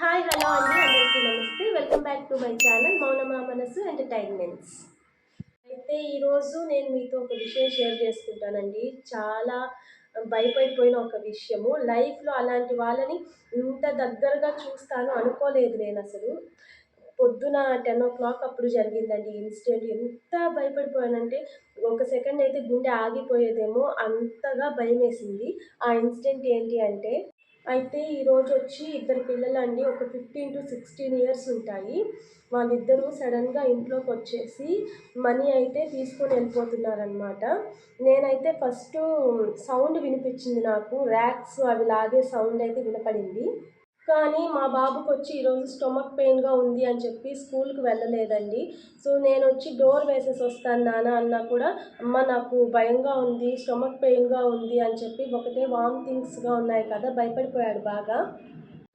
Hi hello అండి. అందరికీ నమస్తే. Welcome back to my channel Mounama Manasu entertainments. అయితే ఈరోజు నేను మీతో ఒక విషయం షేర్ చేసుకుంటానండి. చాలా భయపడిపోయిన ఒక విషయము. లైఫ్లో అలాంటి వాళ్ళని ఇంత దగ్గరగా చూస్తాను అనుకోలేదు నేను అసలు. పొద్దున టెన్ ఓ క్లాక్ అప్పుడు జరిగిందండి ఇన్సిడెంట్ ఎంత భయపడిపోయానంటే ఒక సెకండ్ అయితే గుండె ఆగిపోయేదేమో అంతగా భయం వేసింది ఆ ఇన్సిడెంట్ ఏంటి అంటే అయితే ఈరోజు వచ్చి ఇద్దరు పిల్లలండి ఒక ఫిఫ్టీన్ టు సిక్స్టీన్ ఇయర్స్ ఉంటాయి. వాళ్ళిద్దరూ సడన్గా ఇంట్లోకి వచ్చేసి మనీ అయితే తీసుకొని వెళ్ళిపోతున్నారనమాట నేనైతే ఫస్ట్ సౌండ్ వినిపించింది నాకు ర్యాక్స్ అవి లాగే సౌండ్ అయితే వినపడింది. కానీ మా బాబుకి వచ్చి ఈరోజు స్టొమక్ పెయిన్గా ఉంది అని చెప్పి స్కూల్కి వెళ్ళలేదండి. సో నేను వచ్చి డోర్ వేసేసి వస్తాను నాన్న అన్నా కూడా అమ్మ నాకు భయంగా ఉంది స్టొమక్ పెయిన్గా ఉంది అని చెప్పి ఒకటే వామిటింగ్స్గా ఉన్నాయి కదా భయపడిపోయాడు బాగా.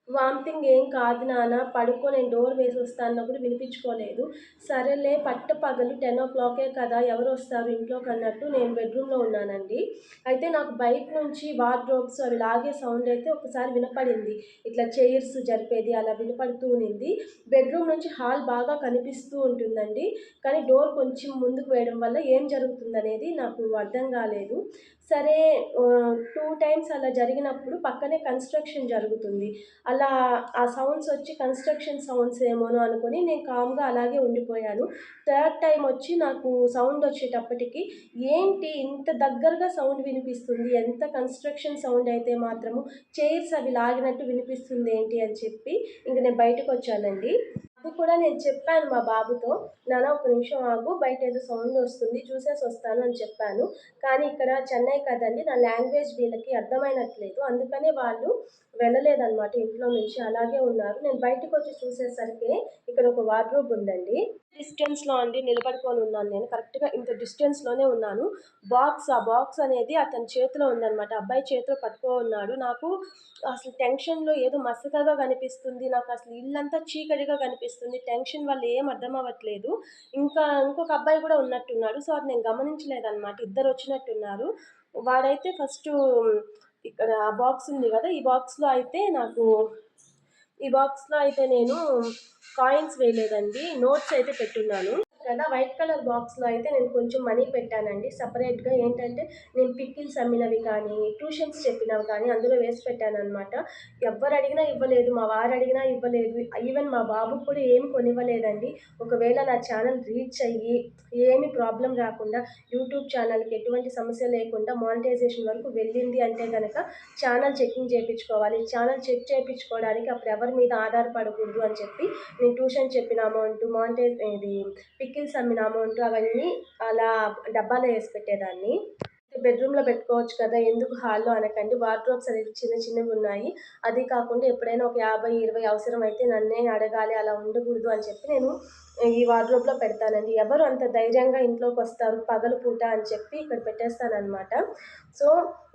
వామిటింగ్ ఏం కాదు నాన్న. పడుకో నేను డోర్ వేసి వస్తాను కూడా వినిపించుకోలేదు. సరేలే పట్ట పగలు టెన్ ఓ క్లాకే కదా ఎవరు వస్తారు ఇంట్లోకి అన్నట్టు నేను బెడ్రూమ్లో ఉన్నానండి. అయితే నాకు బయట నుంచి వార్డ్రోబ్స్ అవి లాగే సౌండ్ అయితే ఒకసారి వినపడింది. ఇట్లా చైర్స్ జరిపేది అలా వినపడుతూ ఉన్నింది బెడ్రూమ్ నుంచి హాల్ బాగా కనిపిస్తూ ఉంటుందండి. కానీ డోర్ కొంచెం ముందుకు వేయడం వల్ల ఏం జరుగుతుందనేది నాకు అర్థం కాలేదు. సరే టూ టైమ్స్ అలా జరిగినప్పుడు పక్కనే కన్స్ట్రక్షన్ జరుగుతుంది. అలా ఆ సౌండ్స్ వచ్చి కన్స్ట్రక్షన్ సౌండ్స్ ఏమోనో అనుకొని నేను కామ్గా అలాగే ఉండిపోయాను. థర్డ్ టైం వచ్చి నాకు సౌండ్ వచ్చేటప్పటికి ఏంటి ఇంత దగ్గరగా సౌండ్ వినిపిస్తుంది? ఎంత కన్స్ట్రక్షన్ సౌండ్ అయితే మాత్రము? చైర్స్ అవి లాగినట్టు వినిపిస్తుంది ఏంటి అని చెప్పి ఇంక నేను బయటకు వచ్చానండి. అది కూడా నేను చెప్పాను మా బాబుతో నాన్న ఒక నిమిషం ఆగు బయట ఏదో సౌండ్ వస్తుంది చూసేసి వస్తాను అని చెప్పాను. కానీ ఇక్కడ చెన్నై కదండి నా లాంగ్వేజ్ వీళ్ళకి అర్థమైనట్లేదు. అందుకనే వాళ్ళు వెళ్ళలేదన్నమాట. ఇంట్లో నుంచి అలాగే ఉన్నారు. నేను బయటకు వచ్చి చూసేసరికి ఇక్కడ ఒక వార్డ్రోబ్ ఉందండి. డిస్టెన్స్లో అండి నిలబడుకొని ఉన్నాను నేను. కరెక్ట్గా ఇంత డిస్టెన్స్లోనే ఉన్నాను. బాక్స్ ఆ బాక్స్ అనేది అతని చేతిలో ఉందన్నమాట. అబ్బాయి చేతిలో పట్టుకో ఉన్నాడు. నాకు అసలు టెన్షన్లో ఏదో మసకగా కనిపిస్తుంది. నాకు అసలు ఇల్లంతా చీకటిగా కనిపిస్తుంది. టెన్షన్ వల్ల ఏం అర్థం అవ్వట్లేదు. ఇంకా ఇంకొక అబ్బాయి కూడా ఉన్నట్టున్నాడు. సో అది నేను గమనించలేదన్నమాట. ఇద్దరు వచ్చినట్టున్నారు. వాడైతే ఫస్ట్ ఇక్కడ ఆ బాక్స్ ఉంది కదా ఈ బాక్స్లో అయితే నాకు ఈ బాక్స్లో అయితే నేను కాయిన్స్ వేయలేదండి నోట్స్ అయితే పెట్టున్నాను. కదా? వైట్ కలర్ బాక్స్లో అయితే నేను కొంచెం మనీ పెట్టానండి. సపరేట్గా ఏంటంటే నేను పిక్కిల్స్ అమ్మినవి కానీ ట్యూషన్స్ చెప్పినవి కానీ అందులో వేసి పెట్టాను అనమాట ఎవరు అడిగినా ఇవ్వలేదు మా వారు అడిగినా ఇవ్వలేదు. ఈవెన్ మా బాబుకు కూడా ఏమి కొనివ్వలేదండి. ఒకవేళ నా ఛానల్ రీచ్ అయ్యి ఏమి ప్రాబ్లం రాకుండా యూట్యూబ్ ఛానల్కి ఎటువంటి సమస్య లేకుండా మానిటైజేషన్ వరకు వెళ్ళింది అంటే కనుక ఛానల్ చెకింగ్ చేయించుకోవాలి. ఛానల్ చెక్ చేయించుకోవడానికి అప్పుడు ఎవరి మీద ఆధారపడకూడదు అని చెప్పి నేను ట్యూషన్ చెప్పిన అమౌంట్ మానిటైజ్ ఇది పిక్ పికిల్స్ అమ్మిన అమౌంట్ అవన్నీ అలా డబ్బాలో వేసి పెట్టేదాన్ని. బెడ్రూమ్లో పెట్టుకోవచ్చు కదా ఎందుకు హాల్లో అనకండి. వార్డ్రోబ్స్ అనేది చిన్న చిన్నవి ఉన్నాయి. అది కాకుండా ఎప్పుడైనా ఒక యాభై ఇరవై అవసరం అయితే నన్నే అడగాలి అలా ఉండకూడదు అని చెప్పి నేను ఈ వార్డ్రోబ్లో పెడతానండి. ఎవరు అంత ధైర్యంగా ఇంట్లోకి వస్తారు పగలు పూట అని చెప్పి ఇక్కడ పెట్టేస్తానమాట సో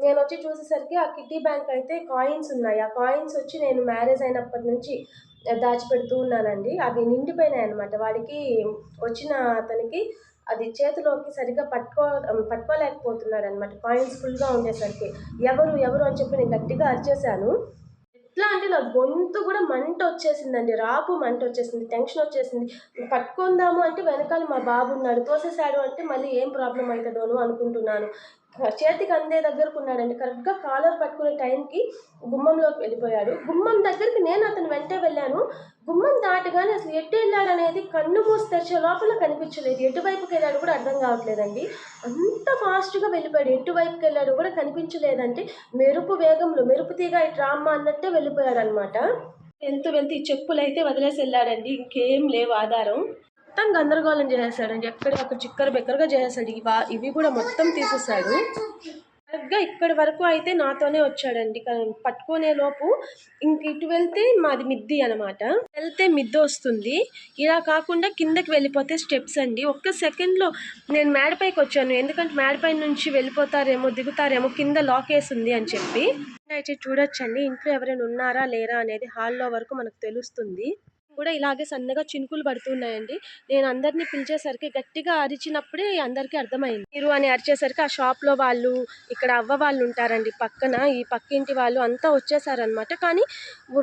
నేను వచ్చి చూసేసరికి ఆ కిడ్డీ బ్యాంక్ అయితే కాయిన్స్ ఉన్నాయి. ఆ కాయిన్స్ వచ్చి నేను మ్యారేజ్ అయినప్పటి నుంచి దాచిపెడుతూ ఉన్నానండి. అవి నిండిపోయినాయి అనమాట వాడికి వచ్చిన అతనికి అది చేతిలోకి సరిగ్గా పట్టుకో పట్టుకోలేకపోతున్నాడు అనమాట కాయిన్స్ ఫుల్గా ఉండేసరికి. ఎవరు ఎవరు అని చెప్పి నేను గట్టిగా అరిచేశాను. ఎట్లా అంటే నా గొంతు కూడా మంట వచ్చేసిందండి. రాపు మంట వచ్చేసింది టెన్షన్ వచ్చేసింది. పట్టుకుందాము అంటే వెనకాల మా బాబు ఉన్నాడు. తోసేసాడు అంటే మళ్ళీ ఏం ప్రాబ్లం అవుతుందోను అనుకుంటున్నాను. చేతికి అందే దగ్గరకు ఉన్నాడండి కరెక్ట్గా కాలర్ పట్టుకునే టైంకి గుమ్మంలోకి వెళ్ళిపోయాడు. గుమ్మం దగ్గరికి నేను అతను వెంటే వెళ్ళాను. గుమ్మం దాటగానే అసలు ఎటు వెళ్ళాడు అనేది కన్ను మూసి తెరిచే లోపల కనిపించలేదు. ఎటువైపుకి వెళ్ళాడు కూడా అర్థం కావట్లేదండి. అంత ఫాస్ట్గా వెళ్ళిపోయాడు. ఎటువైపుకి వెళ్ళాడు కూడా కనిపించలేదంటే మెరుపు వేగంలో మెరుపు తీగ ఇటు రామ్మ అన్నట్టే వెళ్ళిపోయాడు అనమాట వెళ్తూ వెళ్తూ ఈ చెప్పులు అయితే వదిలేసి వెళ్ళాడండి. ఇంకేం లేవు ఆధారం. మొత్తం గందరగోళం చేసేసాడండి ఎక్కడ ఒక చిక్కర బిక్కరగా చేసేసాడు. ఇవా ఇవి కూడా మొత్తం తీసేసాడు. కరెక్ట్గా ఇక్కడి వరకు అయితే నాతోనే వచ్చాడండి. పట్టుకునే లోపు ఇంక ఇటు వెళ్తే మాది మిద్ది అనమాట వెళ్తే మిద్ది వస్తుంది. ఇలా కాకుండా కిందకి వెళ్ళిపోతే స్టెప్స్ అండి. ఒక్క సెకండ్లో నేను మేడపైకి వచ్చాను. ఎందుకంటే మేడపై నుంచి వెళ్ళిపోతారేమో దిగుతారేమో కింద లాక్ వేసింది అని చెప్పి. అయితే చూడొచ్చండి. ఇంట్లో ఎవరైనా ఉన్నారా లేరా అనేది హాల్లో వరకు మనకు తెలుస్తుంది. కూడా ఇలాగే సన్నగా చినుకులు పడుతున్నాయండి. నేను అందరినీ పిలిచేసరికి గట్టిగా అరిచినప్పుడే అందరికీ అర్థమైంది. మీరు అని అరిచేసరికి ఆ షాప్లో వాళ్ళు ఇక్కడ అవ్వ వాళ్ళు ఉంటారండి పక్కన ఈ పక్కింటి వాళ్ళు అంతా వచ్చేసారనమాట కానీ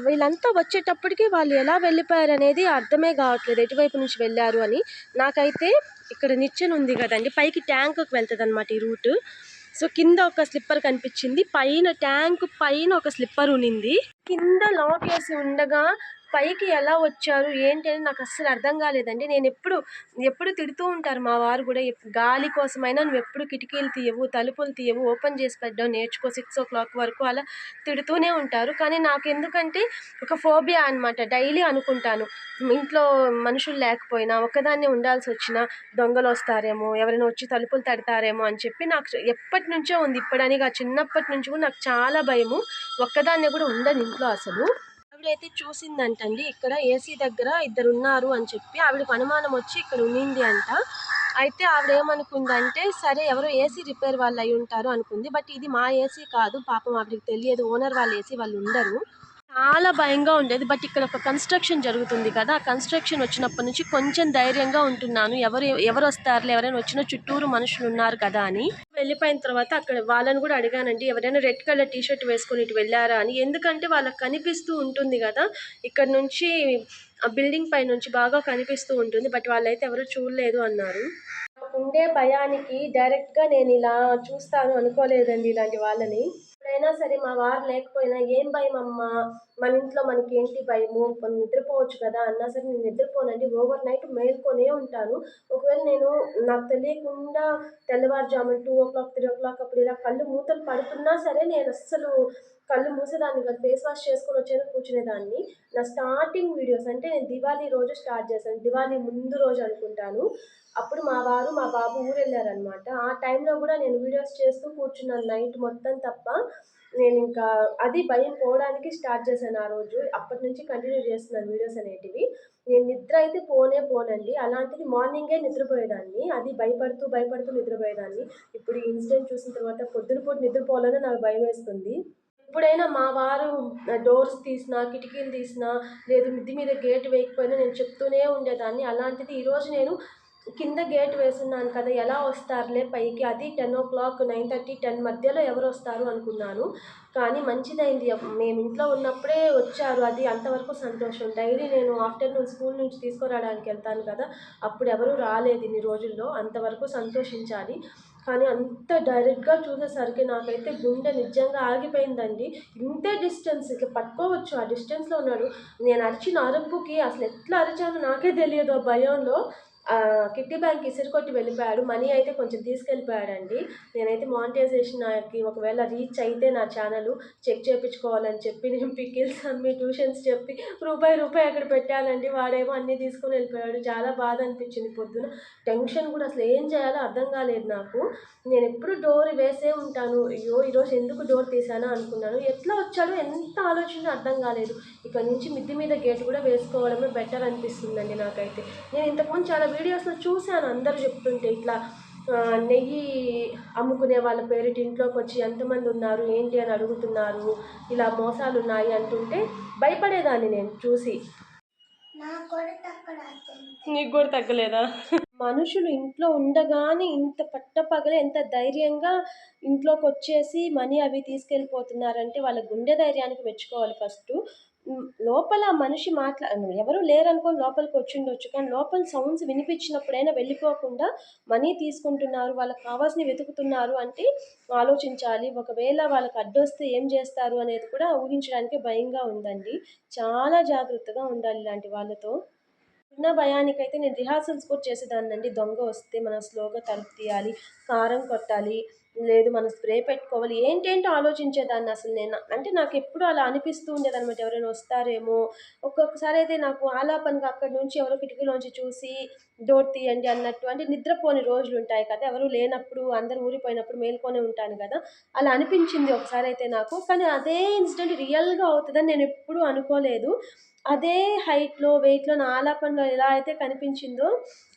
వీళ్ళంతా వచ్చేటప్పటికి వాళ్ళు ఎలా వెళ్ళిపోయారు అనేది అర్థమే కావట్లేదు. ఎటువైపు నుంచి వెళ్ళారు అని. నాకైతే ఇక్కడ నిచ్చెన ఉంది కదండి. పైకి ట్యాంకుకి వెళ్తుంది అనమాట ఈ రూట్. సో కింద ఒక స్లిప్పర్ కనిపించింది. పైన ట్యాంక్ పైన ఒక స్లిప్పర్ ఉన్నింది కింద లాక్ వేసి ఉండగా పైకి ఎలా వచ్చారు? ఏంటి అని నాకు అస్సలు అర్థం కాలేదండి. నేను ఎప్పుడు ఎప్పుడు తిడుతూ ఉంటారు మా వారు కూడా గాలి కోసమైనా నువ్వు ఎప్పుడు కిటికీలు తీయవు తలుపులు తీయవు ఓపెన్ చేసి పెట్టడం నేర్చుకో సిక్స్ ఓ క్లాక్ వరకు అలా తిడుతూనే ఉంటారు. కానీ నాకు ఎందుకంటే ఒక ఫోబియా అనమాట డైలీ అనుకుంటాను. ఇంట్లో మనుషులు లేకపోయినా ఒక్కదాన్నే ఉండాల్సి వచ్చినా దొంగలు వస్తారేమో ఎవరైనా వచ్చి తలుపులు తడతారేమో అని చెప్పి నాకు ఎప్పటి నుంచో ఉంది. ఇప్పటిని చిన్నప్పటి నుంచి కూడా నాకు చాలా భయము. ఒక్కదాన్నే కూడా ఉండను ఇంట్లో అసలు. ఆవిడైతే చూసిందంటండి ఇక్కడ ఏసీ దగ్గర ఇద్దరు ఉన్నారు అని చెప్పి ఆవిడకు అనుమానం వచ్చి ఇక్కడ ఉన్నింది అంట. అయితే ఆవిడ ఏమనుకుందంటే సరే ఎవరో ఏసీ రిపేర్ వాళ్ళు అయి ఉంటారు అనుకుంది బట్ ఇది మా ఏసీ కాదు పాపం ఆవిడకి తెలియదు ఓనర్ వాళ్ళ ఏసీ వాళ్ళు ఉండరు చాలా భయంగా ఉండేది. బట్ ఇక్కడ ఒక కన్స్ట్రక్షన్ జరుగుతుంది కదా. ఆ కన్స్ట్రక్షన్ వచ్చినప్పటి నుంచి కొంచెం ధైర్యంగా ఉంటున్నాను. ఎవరు ఎవరు వస్తారులే ఎవరైనా వచ్చిన చుట్టూరు మనుషులు ఉన్నారు కదా అని. వెళ్ళిపోయిన తర్వాత అక్కడ వాళ్ళని కూడా అడిగానండి ఎవరైనా రెడ్ కలర్ టీషర్ట్ వేసుకుని వేసుకొని ఇటు వెళ్ళారా? అని. ఎందుకంటే వాళ్ళకి కనిపిస్తూ ఉంటుంది కదా. ఇక్కడ నుంచి ఆ బిల్డింగ్ పై నుంచి బాగా కనిపిస్తూ ఉంటుంది. బట్ వాళ్ళైతే ఎవరు చూడలేదు అన్నారు. ఉండే భయానికి డైరెక్ట్గా నేను ఇలా చూస్తాను అనుకోలేదండి ఇలాంటి వాళ్ళని. అయినా సరే మా వారు లేకపోయినా ఏం భయం అమ్మా? మన ఇంట్లో మనకి ఏంటి భయము? కొన్ని నిద్రపోవచ్చు కదా? అన్నా సరే నేను నిద్రపోనండి. ఓవర్ నైట్ మేల్కొనే ఉంటాను. ఒకవేళ నేను నాకు తెలియకుండా తెల్లవారుజామున two o'clock three o'clock అప్పుడు ఇలా కళ్ళు మూతలు పడుతున్నా సరే నేను అస్సలు కళ్ళు మూసేదాన్ని కాదు ఫేస్ వాష్ చేసుకొని వచ్చాను కూర్చునేదాన్ని. నా స్టార్టింగ్ వీడియోస్ అంటే నేను దివాళీ రోజు స్టార్ట్ చేశాను. దివాళీ ముందు రోజు అనుకుంటాను. అప్పుడు మా వారు మా బాబు ఊరు వెళ్ళారనమాట ఆ టైంలో కూడా నేను వీడియోస్ చేస్తూ కూర్చున్నాను నైట్ మొత్తం తప్ప. నేను ఇంకా అది భయం పోవడానికి స్టార్ట్ చేశాను ఆ రోజు. అప్పటి నుంచి కంటిన్యూ చేస్తున్నాను వీడియోస్ అనేటివి. నేను నిద్ర అయితే పోనే పోనండి. అలాంటిది మార్నింగే నిద్రపోయేదాన్ని. అది భయపడుతూ భయపడుతూ నిద్రపోయేదాన్ని. ఇప్పుడు ఈ ఇన్సిడెంట్ చూసిన తర్వాత పొద్దున పూట నిద్రపోవాలని నాకు భయం వేస్తుంది. ఎప్పుడైనా మా వారు డోర్స్ తీసినా కిటికీలు తీసినా లేదు మిద్ది మీద గేట్ వేయకపోయినా నేను చెప్తూనే ఉండేదాన్ని. అలాంటిది ఈరోజు నేను కింద గేట్ వేసున్నాను కదా ఎలా వస్తారులే పైకి? అది ten o'clock nine thirty ten మధ్యలో ఎవరు వస్తారు అనుకున్నాను. కానీ మంచిదైంది. మేము ఇంట్లో ఉన్నప్పుడే వచ్చారు. అది అంతవరకు సంతోషం. డైలీ నేను ఆఫ్టర్నూన్ స్కూల్ నుంచి తీసుకురావడానికి వెళ్తాను కదా అప్పుడు ఎవరు రాలేదు ఇన్ని రోజుల్లో. అంతవరకు సంతోషించాలి. కానీ అంత డైరెక్ట్గా చూసేసరికి నాకైతే గుండె నిజంగా ఆగిపోయిందండి. ఇంతే డిస్టెన్స్ ఇట్లా పట్టుకోవచ్చు ఆ డిస్టెన్స్లో ఉన్నాడు. నేను అరిచిన అరుపుకి అసలు ఎట్లా అరిచానో నాకే తెలియదు ఆ భయంలో. కిట్టి బ్యాంక్ ఇసురుకొట్టి వెళ్ళిపోయాడు. మనీ అయితే కొంచెం తీసుకెళ్ళిపోయాడండి. నేనైతే మానిటైజేషన్ నాకు ఒకవేళ రీచ్ అయితే నా ఛానల్ చెక్ చేయించుకోవాలని చెప్పి నేను పికిల్స్ అమ్మి ట్యూషన్స్ చెప్పి రూపాయి రూపాయి అక్కడ పెట్టానండి. వాడేమో అన్నీ తీసుకొని వెళ్ళిపోయాడు. చాలా బాధ అనిపించింది పొద్దున. టెన్షన్ కూడా అసలు ఏం చేయాలో అర్థం కాలేదు నాకు. నేను ఎప్పుడు డోర్ వేసే ఉంటాను. అయ్యో ఈరోజు ఎందుకు డోర్ తీసానా అనుకున్నాను. ఎట్లా వచ్చాడో ఎంత ఆలోచన అర్థం కాలేదు. ఇక్కడ నుంచి మిద్ది మీద గేట్ కూడా వేసుకోవడమే బెటర్ అనిపిస్తుందండి నాకైతే. నేను ఇంతకుముందు చాలా వీడియోస్లో చూశాను అందరూ చెప్తుంటే ఇట్లా నెయ్యి అమ్ముకునే వాళ్ళ పేరిట ఇంట్లోకి వచ్చి ఎంతమంది ఉన్నారు ఏంటి అని అడుగుతున్నారు ఇలా మోసాలు ఉన్నాయి అంటుంటే భయపడేదాన్ని నేను చూసి. నాకు కూడా తగ్గలేదా? మనుషులు ఇంట్లో ఉండగానే ఇంత పట్టపగలే ఎంత ధైర్యంగా ఇంట్లోకి వచ్చేసి మనీ అవి తీసుకెళ్ళిపోతున్నారంటే వాళ్ళ గుండె ధైర్యానికి మెచ్చుకోవాలి ఫస్ట్. లోపల మనిషి మాట్లా ఎవరు లేరనుకోని లోపలికి వచ్చి ఉండొచ్చు కానీ లోపల సౌండ్స్ వినిపించినప్పుడైనా వెళ్ళిపోకుండా మనీ తీసుకుంటున్నారు వాళ్ళకి కావాల్సినవి వెతుకుతున్నారు అంటే ఆలోచించాలి. ఒకవేళ వాళ్ళకి అడ్డొస్తే ఏం చేస్తారు అనేది కూడా ఊహించడానికి భయంగా ఉందండి. చాలా జాగ్రత్తగా ఉండాలి ఇలాంటి వాళ్ళతో. ఉన్న భయానికైతే నేను రిహార్సల్స్ కూడా చేసేదాన్నండి. దొంగ వస్తే మనం స్లోగా తలుపు తీయాలి కారం కొట్టాలి లేదు మనం స్ప్రే పెట్టుకోవాలి. ఏంటేంటో ఆలోచించేదాన్ని అసలు నేను. అంటే నాకు ఎప్పుడు అలా అనిపిస్తూ ఉండేది అనమాట ఎవరైనా వస్తారేమో. ఒక్కొక్కసారి అయితే నాకు ఆలాపనగా అక్కడి నుంచి ఎవరో కిటికీలోంచి చూసి డోర్ తీయండి అన్నట్టు. అంటే నిద్రపోని రోజులు ఉంటాయి కదా. ఎవరు లేనప్పుడు అందరు ఊరిపోయినప్పుడు మేల్కొనే ఉంటాను కదా. అలా అనిపించింది ఒకసారి అయితే నాకు. కానీ అదే ఇన్సిడెంట్ రియల్గా అవుతుందని నేను ఎప్పుడూ అనుకోలేదు. అదే హైట్లో వెయిట్లో నా ఆలాపనలో ఎలా అయితే కనిపించిందో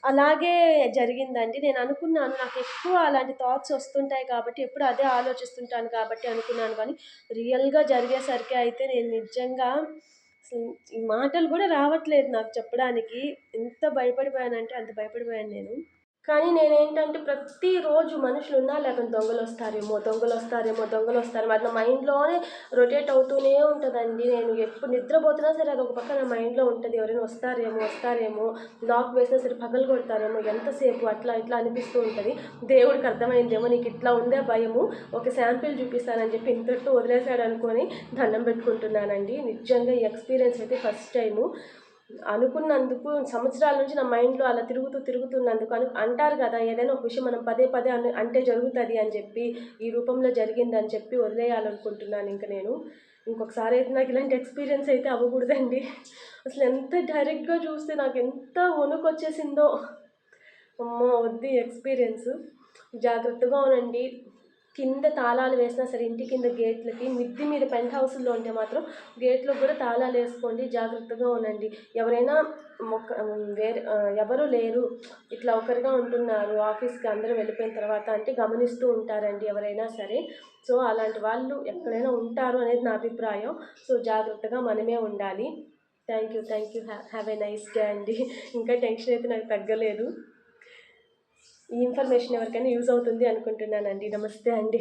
అలాగే జరిగిందండి. నేను అనుకున్నాను నాకు ఎక్కువ అలాంటి థాట్స్ వస్తుంటాయి కాబట్టి ఎప్పుడు అదే ఆలోచిస్తుంటాను కాబట్టి అనుకున్నాను. కానీ రియల్గా జరిగేసరికి అయితే నేను నిజంగా ఈ మాటలు కూడా రావట్లేదు నాకు చెప్పడానికి. ఎంత భయపడిపోయానంటే అంత భయపడిపోయాను నేను. కానీ నేనేంటంటే ప్రతిరోజు మనుషులు ఉన్నా లేకుండా దొంగలు వస్తారేమో దొంగలు వస్తారేమో దొంగలు వస్తారేమో అట్లా నా మైండ్లోనే రొటేట్ అవుతూనే ఉంటుందండి. నేను ఎప్పుడు నిద్రపోతున్నా సరే అది ఒక పక్క నా మైండ్లో ఉంటుంది. ఎవరైనా వస్తారేమో వస్తారేమో లాక్ వేసినా సరే పగలు కొడతారేమో ఎంతసేపు అట్లా ఇట్లా అనిపిస్తూ ఉంటుంది. దేవుడికి అర్థమైందేమో నీకు ఇట్లా ఉందే భయము? ఒక శాంపిల్ చూపిస్తానని చెప్పి ఇంతటితో వదిలేశాడు అనుకొని దండం పెట్టుకుంటున్నానండి. నిజంగా ఈ ఎక్స్పీరియన్స్ అయితే ఫస్ట్ టైము. అనుకున్నందుకు సంవత్సరాల నుంచి నా మైండ్లో అలా తిరుగుతూ తిరుగుతున్నందుకు అను అంటారు కదా ఏదైనా ఒక విషయం మనం పదే పదే అను అంటే జరుగుతుంది అని చెప్పి ఈ రూపంలో జరిగిందని చెప్పి వదిలేయాలనుకుంటున్నాను ఇంక నేను. ఇంకొకసారి అయితే నాకు ఇలాంటి ఎక్స్పీరియన్స్ అయితే అవ్వకూడదండి. అసలు ఎంత డైరెక్ట్గా చూస్తే నాకు ఎంత వణుకు వచ్చేసిందో అమ్మో వద్దు ఎక్స్పీరియన్స్. జాగ్రత్తగా ఉనండి కింద తాళాలు వేసినా సరే ఇంటి కింద గేట్లకి మిద్ది మీద పెంట్ హౌస్లో ఉంటే మాత్రం గేట్లకు కూడా తాళాలు వేసుకోండి జాగ్రత్తగా ఉండండి. ఎవరైనా మొక్క వేరే ఎవరు లేరు ఇట్లా ఒకరిగా ఉంటున్నారు ఆఫీస్కి అందరూ వెళ్ళిపోయిన తర్వాత అంటే గమనిస్తూ ఉంటారండి ఎవరైనా సరే. సో అలాంటి వాళ్ళు ఎక్కడైనా ఉంటారు అనేది నా అభిప్రాయం. సో జాగ్రత్తగా మనమే ఉండాలి. Thank you thank you. Have a nice day అండి. ఇంకా టెన్షన్ అయితే నాకు తగ్గలేదు. ఈ ఇన్ఫర్మేషన్ ఎవరికైనా యూజ్ అవుతుంది అనుకుంటున్నానండి. నమస్తే అండి.